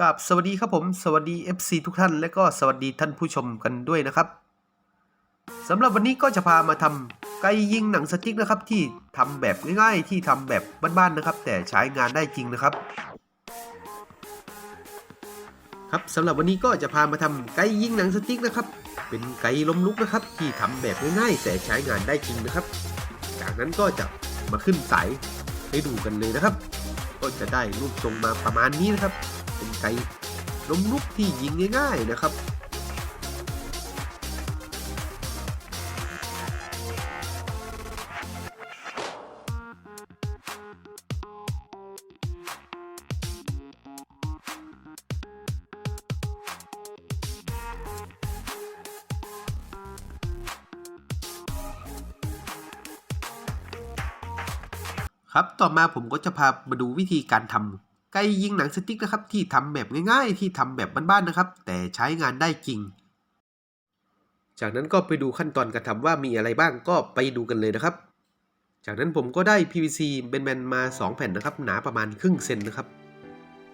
กับสวัสดีครับผม สวัสดี FC ทุกท่าน และก็สวัสดีท่านผู้ชมกันด้วยนะครับสำหรับวันนี้ก็จะพามาทำไก่ยิงหนังสติ๊กนะครับ ที่ทำแบบง่ายๆ ที่ทำแบบบ้านๆนะครับ แต่ใช้งานได้จริงนะครับ ครับสำหรับวันนี้ก็จะพามาทำไก่ยิงหนังสติ๊กนะครับ เป็นไก่ล้มลุกนะครับ ที่ทำแบบง่ายๆ แต่ใช้งานได้จริงนะครับ จากนั้นก็จะมาขึ้นสายให้ดูกันเลยนะครับ ก็จะได้รูปทรงมาประมาณนี้นะครับ เป็นไก่ล้มลุกที่ยิงง่ายๆนะครับครับ ต่อมาผมก็จะพามาดูวิธีการทำ ไก่ยิงหนังสติ๊กนะครับที่ทำแบบง่ายๆ ที่ทำแบบบ้านๆนะครับ แต่ใช้งานได้จริง จากนั้นก็ไปดูขั้นตอนการทำว่ามีอะไรบ้างก็ไปดูกันเลยนะครับ จากนั้นผมก็ได้ PVC แบนมา 2 แผ่นนะครับ หนาประมาณครึ่งเซนนะครับ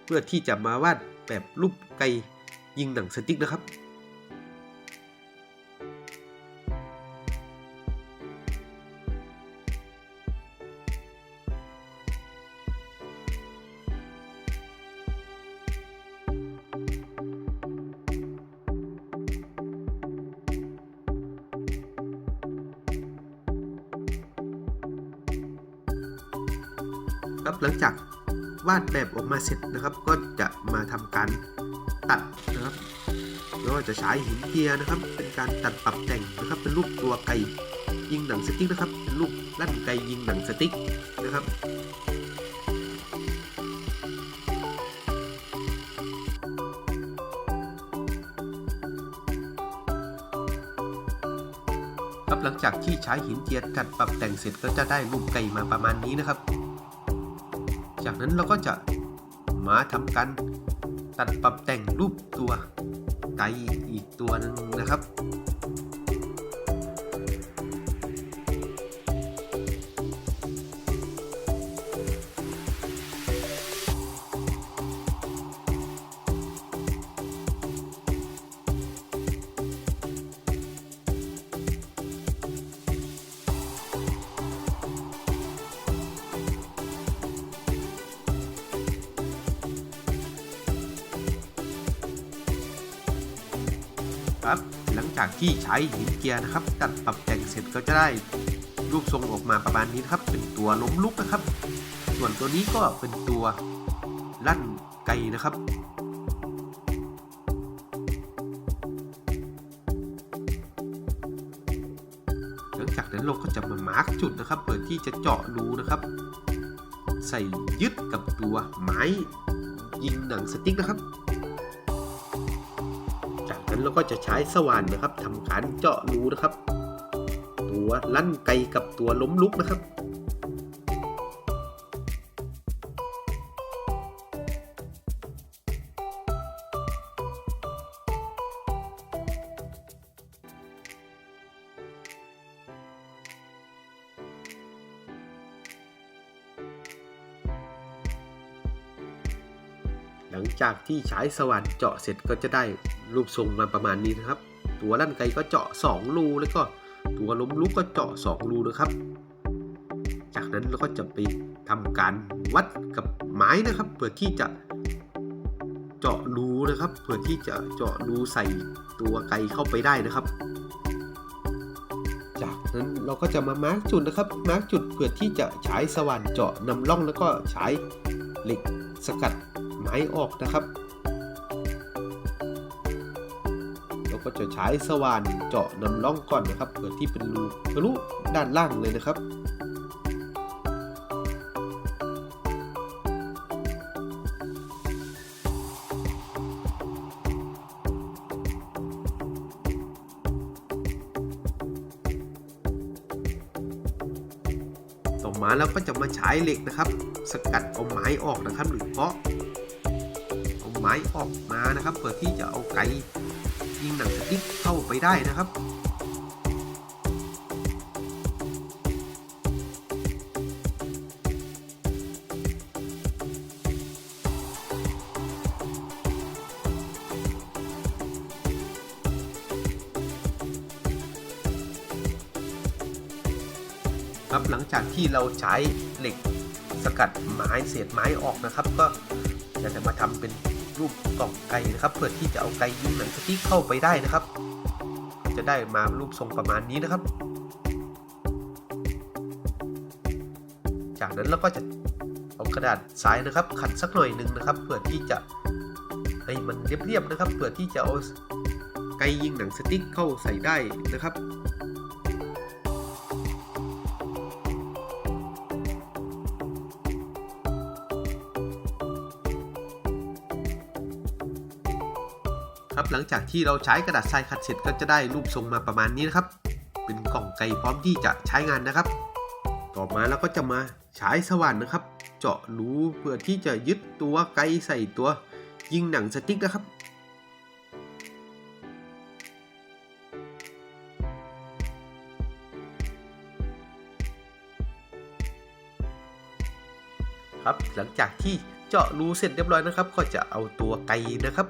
เพื่อที่จะมาวาดแบบรูปไก่ยิงหนังสติ๊กนะครับ ครับหลังจากวาดแบบออกมาเสร็จนะครับ ก็จะมาทำการตัดนะครับแล้วจะใช้หินเจียนะครับ เป็นการตัดปรับแต่งนะครับ เป็นรูปตัวไก่ยิงหนังสติ๊กนะครับ เป็นรูปลั่นไก่ยิงหนังสติ๊กนะครับครับหลังจากที่ใช้หินเจียตัดปรับแต่งเสร็จก็จะได้รูปไก่มาประมาณนี้นะครับ จากนั้นเราก็จะมาทำการตัดปรับแต่งรูปตัวไก่อีกตัวหนึงนะครับ ครับหลังจากที่ใช้หินเกียร์นะครับตัดปรับแต่งเสร็จก็จะได้รูปทรงออกมาประมาณนี้นะครับเป็นตัวล้มลุกนะครับ ส่วนตัวนี้ก็เป็นตัวลั่นไกนะครับหลังจากนั้นเราก็จะมามาร์กจุดนะครับ เปิดที่จะเจาะรูนะครับ ใส่ยึดกับตัวไม้ยิงหนังสติ๊กนะครับ จากนั้นเราก็จะใช้สว่านนะครับทำการเจาะรูนะครับ ตัวลั่นไกกับตัวล้มลุกนะครับหลังจากที่ใช้สว่านเจาะเสร็จก็จะได้ รูปทรงมาประมาณนี้นะครับ ตัวลั่นไกก็เจาะ 2 รูแล้วก็ตัวล้มลุกก็เจาะ 2 รูนะครับ จากนั้นเราก็จะไปทำการวัดกับไม้นะครับ เพื่อที่จะเจาะรูนะครับ เพื่อที่จะเจาะรูใส่ตัวไกเข้าไปได้นะครับ จากนั้นเราก็จะมามาร์กจุดนะครับ มาร์กจุดเพื่อที่จะใช้สว่านเจาะนำร่องแล้วก็ใช้เหล็กสกัดไม้ออกนะครับ ก็จะใช้สว่านเจาะนำร่องก่อนนะครับเพื่อที่เป็นรูทะลุด้านล่างเลยนะครับต่อมาเราก็จะมาใช้เหล็กนะครับ สกัดเอาไม้ออกนะครับ หรือเพาะเอาไม้ออกมานะครับ เพื่อที่จะเอาไก ยิงหนังสติ๊กเข้าไปได้นะครับครับหลังจากที่เราใช้เหล็กสกัดไม้เศษไม้ออกนะครับ ก็จะมาทำเป็น รูปกล่องไก่นะครับเพื่อที่จะเอาไก่ยิงหนังสติ๊กเข้าไปได้นะครับ จะได้มารูปทรงประมาณนี้นะครับ จากนั้นเราก็จะเอากระดาษทรายนะครับ ขัดสักหน่อยหนึ่งนะครับ เพื่อที่จะให้มันเรียบๆนะครับ เพื่อที่จะเอาไก่ยิงหนังสติ๊กเข้าใส่ได้นะครับ ครับ หลังจากที่เราใช้กระดาษทรายขัดเสร็จก็จะได้รูปทรงมาประมาณนี้นะครับ เป็นกล่องไก่พร้อมที่จะใช้งานนะครับ ต่อมาเราก็จะมาใช้สว่านนะครับ เจาะรูเพื่อที่จะยึดตัวไก่ใส่ตัวยิงหนังสติ๊กนะครับครับหลังจากที่เจาะรูเสร็จเรียบร้อยนะครับ ก็จะเอาตัวไก่นะครับ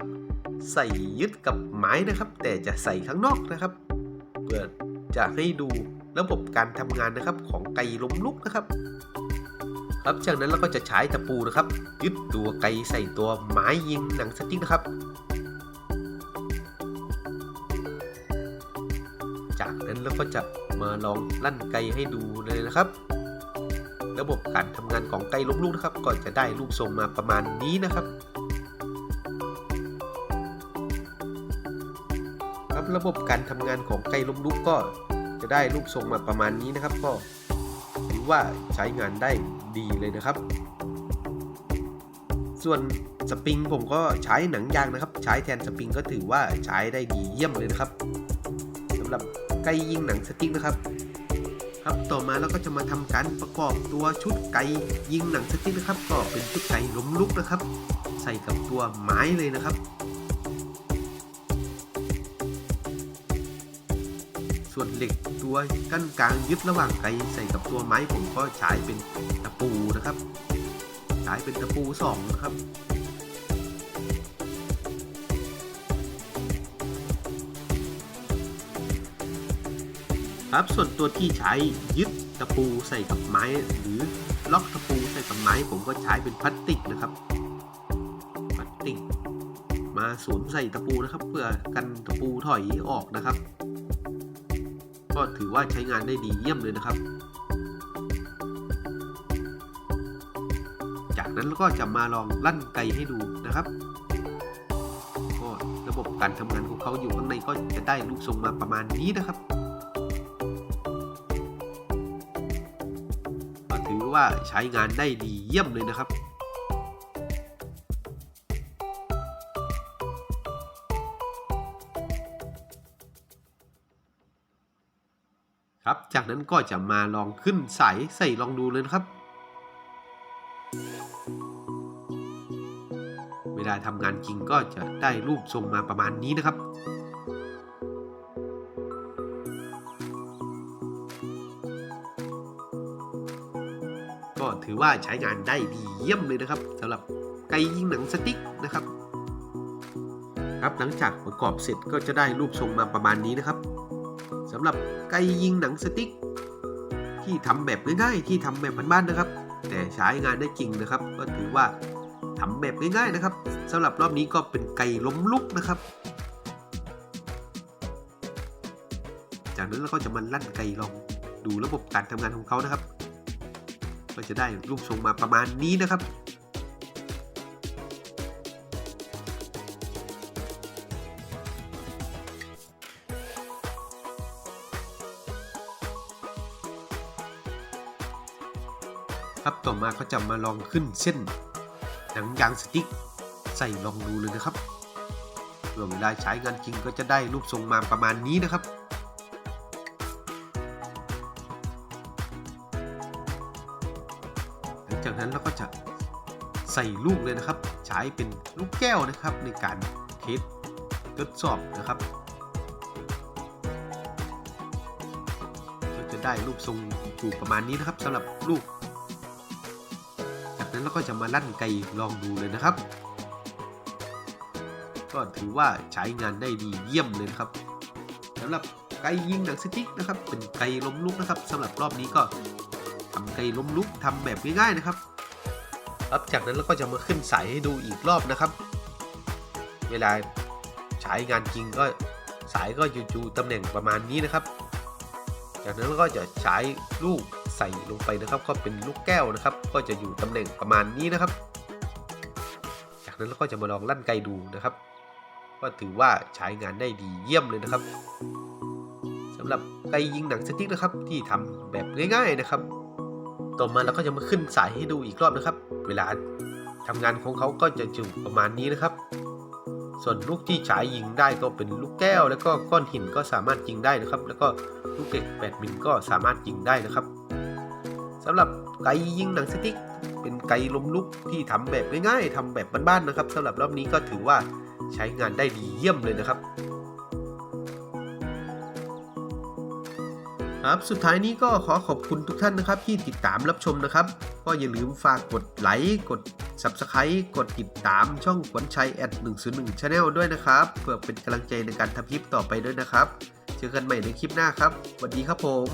ใส่ยึดกับไม้นะครับ แต่จะใส่ข้างนอกนะครับ เพื่อจะให้ดูระบบการทำงานนะครับของไก่ล้มลุกนะครับ ครับจากนั้นเราก็จะใช้ตะปูนะครับ ยึดตัวไก่ใส่ตัวไม้ยิงหนังสติ๊กนะครับ จากนั้นเราก็จะมาลองลั่นไก่ให้ดูเลยนะครับ ระบบการทำงานของไก่ล้มลุกนะครับ ก็จะได้รูปทรงมาประมาณนี้นะครับ ครับระบบการทำงานของไก่ล้มลุกก็จะได้รูปทรงมาประมาณนี้นะครับ ก็ถือว่าใช้งานได้ดีเลยนะครับ ส่วนสปริงผมก็ใช้หนังยางนะครับ ใช้แทนสปริงก็ถือว่าใช้ได้ดีเยี่ยมเลยนะครับสำหรับไก่ยิงหนังสติ๊กนะครับ ครับต่อมาเราก็จะมาทำการประกอบตัวชุดไก่ยิงหนังสติ๊กนะครับ ก็เป็นชุดไก่ล้มลุกนะครับ ใส่กับตัวไม้เลยนะครับ เหล็กตัวกั้นกลางยึดระหว่างไกใส่กับตัวไม้ผมก็ใช้เป็นตะปูนะครับใช้เป็นตะปูสองนะครับครับส่วนตัวที่ใช้ยึดตะปูใส่กับไม้ หรือล็อกตะปูใส่กับไม้ ผมก็ใช้เป็นพลาสติกนะครับพลาสติก มาสวมใส่ตะปูนะครับ เพื่อกันตะปูถอยออกนะครับ ก็ถือว่าใช้งานได้ดีเยี่ยมเลยนะครับ จากนั้นเราก็จะมาลองลั่นไกให้ดูนะครับก็ระบบการทำงานของเขาอยู่ข้างในก็จะได้รูปทรงมาประมาณนี้นะครับก็ถือว่าใช้งานได้ดีเยี่ยมเลยนะครับ จากนั้นก็จะมาลองขึ้นสายใส่ลองดูเลยนะครับ เวลาทำงานจริงก็จะได้รูปทรงมาประมาณนี้นะครับก็ถือว่าใช้งานได้ดีเยี่ยมเลยนะครับสำหรับไก่ยิงหนังสติ๊กนะครับ ครับหลังจากประกอบเสร็จก็จะได้รูปทรงมาประมาณนี้นะครับำหรับไก่ยิงหนังสติ๊ก ที่ทำแบบง่ายๆ ที่ทำแบบบ้านๆนะครับ แต่ใช้งานได้จริงนะครับ ก็ถือว่าทำแบบง่ายๆนะครับสำหรับรอบนี้ก็เป็นไก่ล้มลุกนะครับ จากนั้นเราก็จะมาลั่นไก่ลองดูระบบการทำงานของเขานะครับ ก็จะได้รูปทรงมาประมาณนี้นะครับ ครับต่อมาก็จะมาลองขึ้นเส้น หนังยางสติ๊กใส่ลองดูเลยนะครับเมื่อเวลาใช้งานจริงก็จะได้รูปทรงมาประมาณนี้นะครับหลังจากนั้นเราก็จะใส่ลูกเลยนะครับ ใช้เป็นลูกแก้วนะครับในการเทสทดสอบนะครับก็จะได้รูปทรงอยู่ประมาณนี้นะครับสำหรับลูกจาก นั้นเราก็จะมาลั่นไกลองดูเลยนะครับ ก็ถือว่าใช้งานได้ดีเยี่ยมเลยนะครับสำหรับไกยิงหนังสติ๊กนะครับ เป็นไกล้มลุกนะครับสำหรับรอบนี้ก็ไกล้มลุกทำแบบง่ายๆนะครับครับจากนั้นเราก็จะมาขึ้นสายให้ดูอีกรอบนะครับ เวลาใช้งานจริงก็สายก็อยู่ๆตำแหน่งประมาณนี้นะครับ จากนั้นก็จะใช้ลูกใส่ลงไปนะครับ ก็เป็นลูกแก้วนะครับ ก็จะอยู่ตำแหน่งประมาณนี้นะครับ จากนั้นเราก็จะมาลองลั่นไกดูนะครับ ก็ถือว่าใช้งานได้ดีเยี่ยมเลยนะครับสำหรับไกยิงหนังสติ๊กนะครับ ที่ทำแบบง่าย ๆนะครับ ต่อมาเราก็จะมาขึ้นสายให้ดูอีกรอบนะครับ เวลาทำงานของเขาก็จะอยู่ประมาณนี้นะครับส่วนลูกที่ฉายยิงได้ก็เป็นลูกแก้ว แล้วก็ก้อนหินก็สามารถยิงได้นะครับ แล้วก็ ลูกเหล็ก8มิลก็สามารถยิงได้นะครับสำหรับไกยิงหนังสติ๊ก เป็นไกลมลุกที่ทำแบบง่ายๆทำแบบบ้านๆนะครับสำหรับรอบนี้ก็ถือว่าใช้งานได้ดีเยี่ยมเลยนะครับครับสุดท้ายนี้ก็ขอขอบคุณทุกท่านนะครับที่ติดตามรับชมนะครับ ก็อย่าลืมฝากกดไลค์กด Subscribe กดติดตามช่องขวัญชัยแอด101 Channel ด้วยนะครับ เพื่อเป็นกำลังใจในการทำคลิปต่อไปด้วยนะครับ เจอกันใหม่ในคลิปหน้าครับสวัสดีครับผม